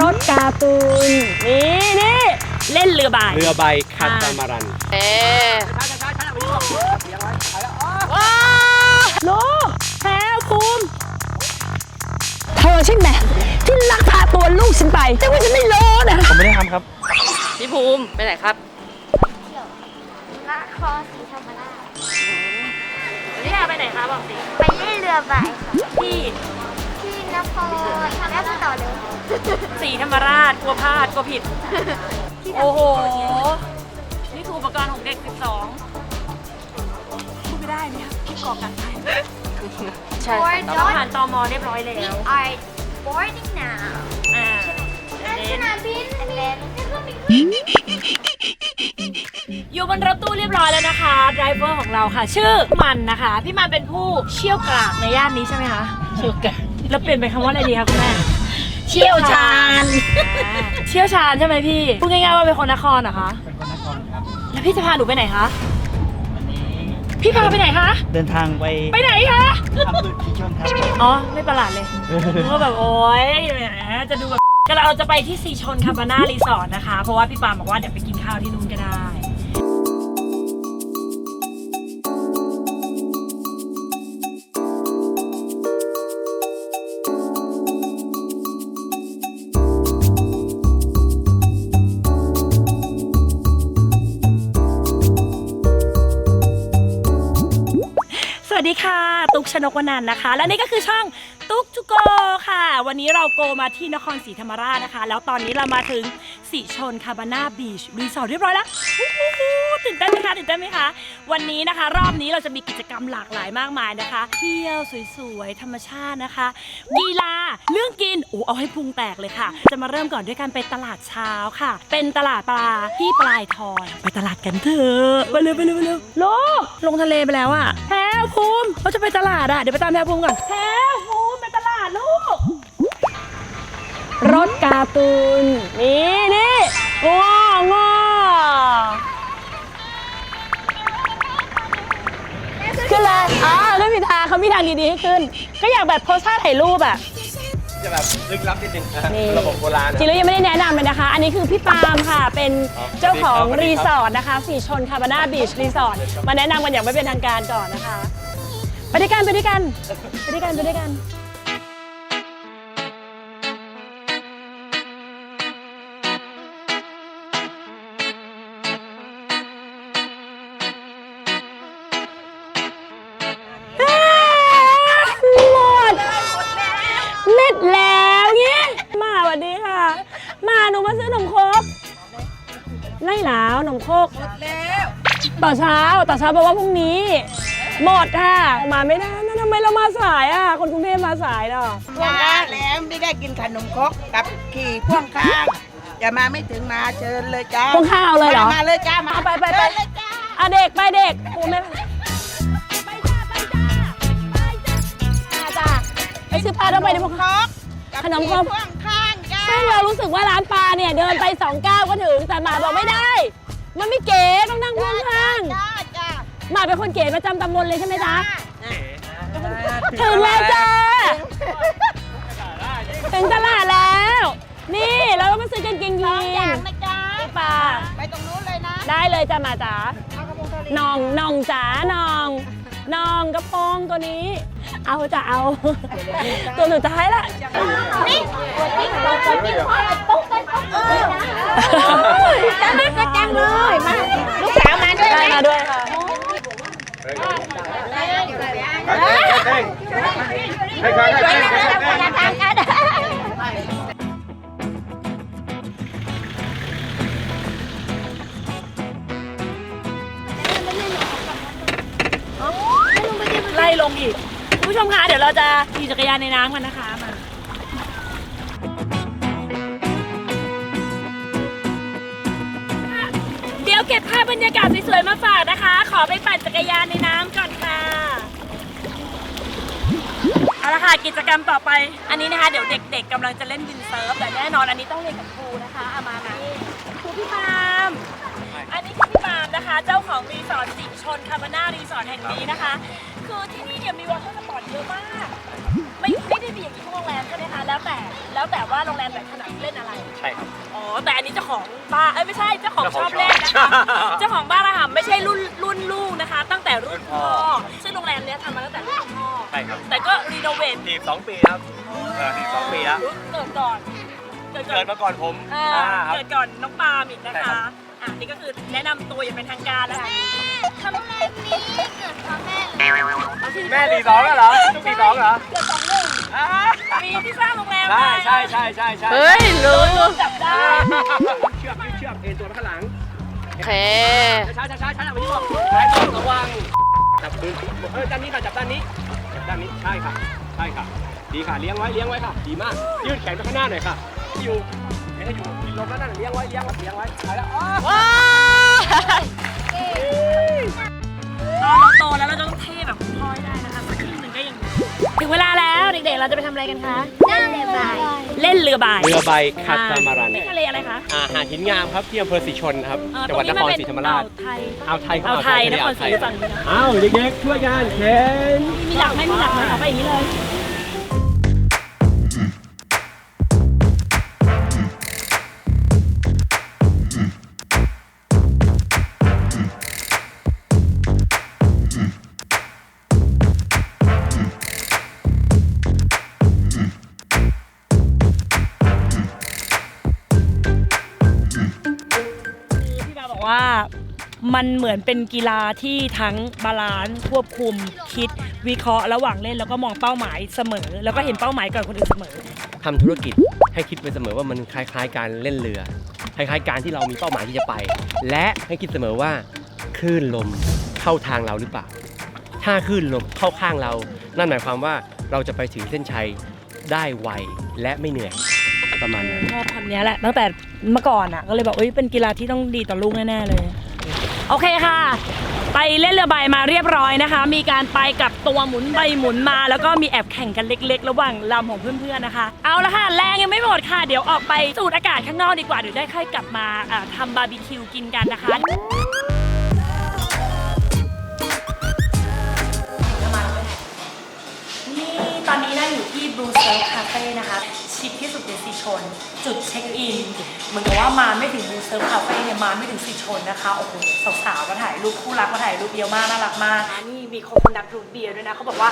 รถการ์ตูนนี่นี่เล่นเรือใบเรือใบคาตามารันเอ๊ลูกแพรภูมิเธอใช่ไหมที่ลักพาตัวลูกฉันไปแต่ว่าฉันไม่รู้นะผมไม่ได้ทำครับ พี่ภูมิไปไหนครับนครศรีธรรมราชนี่ไปไหนคะบอกสิไปเล่นเรือใบค่ะที่ที่ นครแล้วก็ต่อเลยสีธรรมราชกลัวพลาดกลัวผิด โอ้โห นี่คืออุปกรณ์ของเด็ก 12พูดไม่ได้เนี่ยที่ก่อการร้ายใช่เราผ่านตมเรียบร้อยแล้ว I boarding now อ่าและสนามบิน and then แล้วก็มีอยู่บนรถตู้เรียบร้อยแล้วนะคะไดรเวอร์ของเราค่ะ ชื่อมันนะคะ พี่มันเป็นผู้เชี่ยวกรากในย่านนี้ใช่ไหมคะเชี่ยวกรากแล้วเปลี่ยนเป็นคำว่าอะไรดีคะคุณแม่เชี่ยวชาญ เชี่ยวชาญใช่ไหมพี่ พูดง่ายๆว่าเป็นคนนครเหรอคะ เป็นคนนครครับ แล้วพี่จะพาหนูไปไหนคะ วันนี้ พี่พาไปไหนคะ เดินทางไปไปไหนคะทำบุญที่ช่วงครับ อ๋อ ไม่ประหลาดเลยนึกว่าแบบโอ๊ยแหมจะดูแบบก็เราจะไปที่ซีชนคาบาน่ารีสอร์ทนะคะ เพราะว่าพี่ปาบอกว่าเดี๋ยวไปกินข้าวที่นู่นก็ได้ ดีค่ะ ตุ๊กชนกวนันนะคะ และนี่ก็คือช่องตุ๊กจุโกค่ะ วันนี้เราโกมาที่นครศรีธรรมราชนะคะ แล้วตอนนี้เรามาถึงสีชนคาบาน่าบีชรีสอร์ทเรียบร้อยแล้ว ตื่นเต้นไหมคะตื่นเต้นไหมคะ วันนี้นะคะ รอบนี้เราจะมีกิจกรรมหลากหลายมากมายนะคะ เที่ยวสวยๆ ธรรมชาตินะคะ กีฬา เรื่องกินโอ้เอาให้พุงแตกเลยค่ะ จะมาเริ่มก่อนด้วยการไปตลาดเช้าค่ะ เป็นตลาดปลาที่ปลายทอนไปตลาดกันเถอะไปเร็วไปเร็วไปเร็วโลกลงทะเลไปแล้วอะแพรภูมิเราจะไปตลาดอะเดี๋ยวไปตามแพรภูมิก่อนแพรภูมิไปตลาดลูกรถการ์ตูนนี่ อ๋อไม่มีทางเขามีทางดีๆให้ขึ้น ก็อยากแบบโพสท่าถ่ายรูปอะ จะแบบลึกลับนิดนึงนะนี่ ระบบโบราณจริงแล้วยังไม่ได้แนะนำเลยนะคะ อันนี้คือพี่ปาล์มค่ะ เป็นเจ้าของสวัสดีรีครับสอร์ทนะคะสีชนคาบาน่าบีชรีสอร์ท มาแนะนำกันอย่างไม่เป็นทางการก่อนนะคะ ไปด้วยกันไปด้วยกันไปด้วยกันไปด้วยกัน นูมาซื้อขนมครกไล่หลาวขนมครกต่อเช้าต่อเช้าบอกว่าพรุ่งนี้หมดค่ะมาไม่ได้นะทำไมเรามาสายอะ คนกรุงเทพมาสายเนาะพ่วงข้างแล้วไม่ได้กินขนมครกกับขี่พ่วงข้างอย่ามาไม่ถึงมาเชิญเลยจ้าพวงข้าวเลยเหรอมาเลยจ้ามาเอาไปไปไปเชิญเลยจ้าอะเด็กไปเด็กกูไม่ไปจ้าไปจ้าไปจ้าจ้าไปซื้อปลาต้องไปในพวกครกกับขนมครกขี่พ่วงข้างจ้า ซึ่งเรารู้สึกว่าร้านปลาเนี่ยเดินไปสองก้าวก็ถึงแต่หมาบอกไม่ได้ มันไม่เก๋ต้องนั่งพ่วงข้างจ้าจ้าหมาเป็นคนเก๋ประจำตำบลเลยใช่ไหมจ๊ะถึงแล้วจ้าถึงตลาดแล้ว นี่เราก็มาซื้อกางเกงสยีองอย่างนนะจ้าปลาไปตรงนู้นเลยนะได้เลยจ้ามาจ๋าเอากระพงทะเลนองนองจ๋านองนองกระโปรงตัวนี้ เอาจะเอา ตัวสุดท้ายละนี่นี่เราจะกินข้าวปุ๊บกันปุ๊บเลยนะจะไม่กระจังเลยมาลูกสาวมาด้วยได้ไหมมาด้วยค่ะให้ใครให้ใครให้ใครคนละทางกันไล่ลงอีก คุณผู้ชมคะเดี๋ยวเราจะขี่จักรยานในน้ำกันนะคะมาเดี๋ยวเก็บภาพบรรยากาศสวยๆมาฝากนะคะ ขอไปปั่นจักรยานในน้ำก่อนค่ะเอาละค่ะกิจกรรมต่อไป อันนี้นะคะเดี๋ยวเด็ก ๆกำลังจะเล่นวินเซิร์ฟแต่แน่นอนอันนี้ต้องเรียนกับครูนะคะเอามามาครูพี่ปาล์มอันนี้คือพี่ปาล์มนะคะ เจ้าของรีสอร์ทสิชนคาบาน่ารีสอร์ทแห่งนี้นะคะ คือที่นี่เนี่ยมีวอเตอร์สปอร์ตเยอะมาก ไม่ไม่ได้ได้มีอย่างนี้ทุกโรงแรมใช่ไหมคะ แล้วแต่แล้วแต่ว่าโรงแรมแต่ถนัดเล่นอะไร ใช่ครับ อ๋อ แต่อันนี้เจ้าของบ้านเอ้ยไม่ใช่เจ้าของเจ้าชของอบเล่นนะคะชอบเจ้าของบ้านอะค่ะไม่ใช่รุ่นรุ่นลูกนะคะ ตั้งแต่รุ่นรุ่นพ่พ่ออซึ่งโรงแรมเนี้ยทำมาตั้งแต่รุ่นพ่อ ใช่ครับแต่ก็รีโนเวททีสองปีครับเออทีสองปีแล้วเกิดก่อน เกิดก่อเกิน ดมาก่อนผมอ่าอ่าครับ เกิดก่อนน้องปาล์มอีกนะใช่ครัคะ บ อะนี่ก็คือแนะนำตัวอย่างเป็นทางการนะคะทำ แม่ตีสองแล้วเหรอต้องตีสองเหรอเกิดสองหนึ่งอ่าปีที่สร้างโรงแรมใช่ใช่ใช่ใช่ใช่เฮ้ยรู้จับได้เชือกยืดเชือกเอ็นตัวไปข้างหลังโอเคช้าช้าช้าช้าช้าไปที่บอกซ้ายต้องระวังจับปืนเออด้านนี้ค่ะจับด้านนี้จับด้านนี้ใช่ค่ะใช่ค่ะดีค่ะเลี้ยงไว้เลี้ยงไว้ค่ะ ดีมากยืดแขนไปข้างหน้าหน่อยค่ะอยู่ให้อยู่กินลมแล้วนั่นเลี้ยงไว้เลี้ยงไว้เลี้ยงไว้ไปแล้ว อ๋อว้าตอนเราโตแล้วเราจะต้องเท่แบบคุณพ่อให้ได้นะคะสักครึ่งหนึ่งก็ยังดีถึงเวลาแล้วเด็กๆ เราจะไปทำอะไรกันคะ นั่งเรือใบเล่นเรือใบเรือใบคาตามารันนี่ทะเลอะไรคะอาหารหินงามครับที่อำเภอศรีชนครับเอ่อจังหวัดนครศรีธรรมราชอ่วไทยอ่าวไทยครับอ่าวไทยนครศรีอ่าวไทยฝั่งนี้นะอ้าวเด็กๆช่วยกันเข็นมีหลักไหมมีหลักไหมเอาไปอย่างนี้เลย มันเหมือนเป็นกีฬาที่ทั้งบาลานซ์ควบคุม คิด วิเคราะห์ระหว่างเล่นแล้วก็มองเป้าหมายเสมอ แล้วก็เห็นเป้าหมายก่อนคนอื่นเสมอ ทำธุรกิจให้คิดไปเสมอว่ามันคล้ายๆ การเล่นเรือ คล้ายๆ การที่เรามีเป้าหมายที่จะไป และให้คิดเสมอว่าคลื่นลมเข้าทางเราหรือเปล่า ถ้าคลื่นลมเข้าข้างเรา นั่นหมายความว่าเราจะไปถึงเส้นชัยได้ไวและไม่เหนื่อยประมาณนั้น ชอบคำนี้แหละตั้งแต่เมื่อก่อนอะก็เลยบอกเอ้ยเป็นกีฬาที่ต้องดีต่อลูกแน่ๆเลย โอเคค่ะ ไปเล่นเรือใบมาเรียบร้อยนะคะ มีการไปกับตัวหมุนใบหมุนมา แล้วก็มีแอบแข่งกันเล็ก ๆ ระหว่างลำของเพื่อนๆนะคะ เอาละค่ะแรงยังไม่หมดค่ะ เดี๋ยวออกไปสูดอากาศข้างนอกดีกว่าเดี๋ยวได้ค่อยกลับมาอ่าทำบาร์บีคิวกินกันนะคะนี่ตอนนี้นั่งอยู่ที่ Blue Surf Cafe นะคะชิคที่สุดในสีชน จุดเช็คอิน เหมือนกับว่ามาไม่ถึง Blue Surf Cafe เนี่ยมาไม่ถึงสีชนนะคะโอ้โหสาวๆมาถ่ายรูปคู่รักมาถ่ายรูปเยอะมากน่ารักมากนี่มีโคโคนัทรูทเบียร์ด้วยนะเขาบอกว่า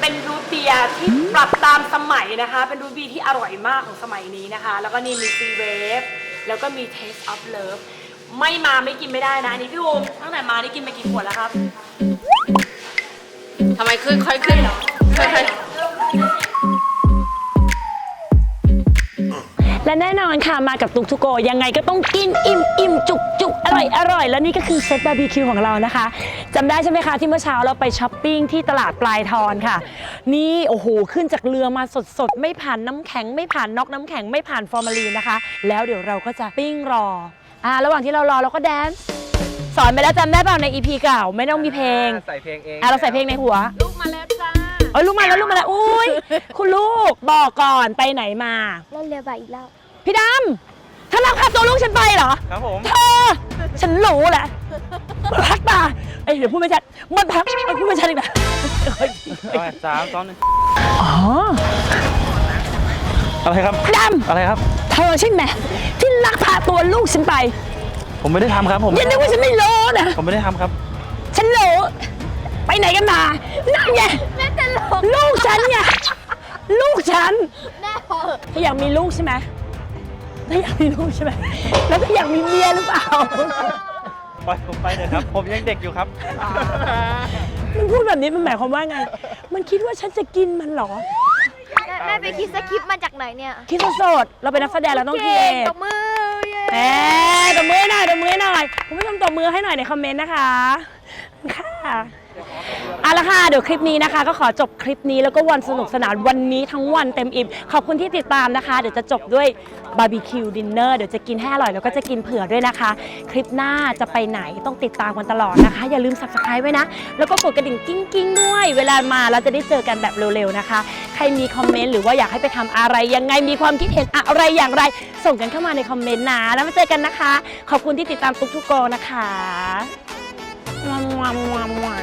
เป็นรูทเบียร์ที่ปรับตามสมัยนะคะ เป็นรูทเบียร์ที่อร่อยมากของสมัยนี้นะคะ แล้วก็นี่มีซีเวฟแล้วก็มี Taste of Love ไม่มาไม่กินไม่ได้นะอันนี้พี่บูมตั้งแต่มานี่กินไปกี่ขวดแล้วครับทำไมขึ้นค่อยขึ้นค่อยๆ และแน่นอนค่ะมากับตุกทุกโกยังไงก็ต้องกินอิ่มอิ่มจุกจุกอร่อยอร่อยแล้วนี่ก็คือเซตบาร์บีคิวของเรานะคะจำได้ใช่ไหมคะที่เมื่อเช้าเราไปช้อปปิ้งที่ตลาดปลายทอนค่ะ นี่โอ้โหขึ้นจากเรือมาสดสดๆไม่ผ่านน้ำแข็ง ไม่ผ่านน็อกน้ำแข็งไม่ผ่านฟอร์มาลีนนะคะ แล้วเดี๋ยวเราก็จะปิ้งรออ่าระหว่างที่เรารอเราก็แดนซ์สอนไปแล้วจำได้เปล่าในอีพีเก่าไม่ต้องมีเพลงใส่เพลงเองอะเราใส่เพลงในหัว ลูกมาแล้วจ้าเอ้ยลูกมาแล้วลูกมาแล้วอุ้ยคุณลูกบอกก่อนไปไหนมา เล่นเรือใบอีกแล้ว พี่ดำถ้าลักพาตัวลูกฉันไปเหรอ ครับผมเธอ ฉันรู้แหละมันพักตาไอ้ยเดี๋ยวพูดไม่ชัดมันพักไอ้พูดไม่ชัดอีกนะเฮ้ยสามสองหนึ่งอ๋ออะไรครับดอะไรครับำเธอใช่ไหมที่ลักพาตัวลูกฉันไปผมไม่ได้ทำครับผมอย่านึกว่าฉันไม่รู้นะ ผมไม่ได้ทำครับ ฉันรู้ไปไหนกันมานั่นไงแม่ตลกลูกฉันไงลูกฉันแม่พอถ้าอยากมีลูกใช่ไหม ถ้าอยากมีลูกใช่ไหมแล้วถ้าอยากมีเมียหรือเปล่า ปล่อยผมไปเถอะครับ ผมยังเด็กอยู่ครับ มันพูดแบบนี้มันหมายความว่าไง มันคิดว่าฉันจะกินมันเหรอ แม่แม่ไปคิดสคริปต์มาจากไหนเนี่ยคิดสดๆเราเป็นนักแสดงเราต้องคิดเก่เองงตบมือเย้แหมตบมือหน่อยตบมือหน่อยคุณผู้ชมตบมือให้หน่อยในคอมเมนต์นะคะ ค่ะ เอาละค่ะเดี๋ยวคลิปนี้นะคะ ก็ขอจบคลิปนี้แล้วก็วันสนุกสนานวันนี้ทั้งวันเต็มอิ่มขอบคุณที่ติดตามนะคะ เดี๋ยวจะจบด้วยบาร์บีคิวดินเนอร์เดี๋ยวจะกินให้อร่อยแล้วก็จะกินเผื่อด้วยนะคะ คลิปหน้าจะไปไหนต้องติดตามกันตลอดนะคะ อย่าลืม subscribe ไว้นะ แล้วก็กดกระดิ่งกิ้งกิ้งด้วย เวลามาเราจะได้เจอกันแบบเร็วๆนะคะ ใครมีคอมเมนต์หรือว่าอยากให้ไปทำอะไรยังไงมีความคิดเห็นอะไรอย่างไร ส่งกันเข้ามาในคอมเมนต์นะแล้วมาเจอกันนะคะ ขอบคุณที่ติดตามทุกๆโกนะคะมวมวมวมวม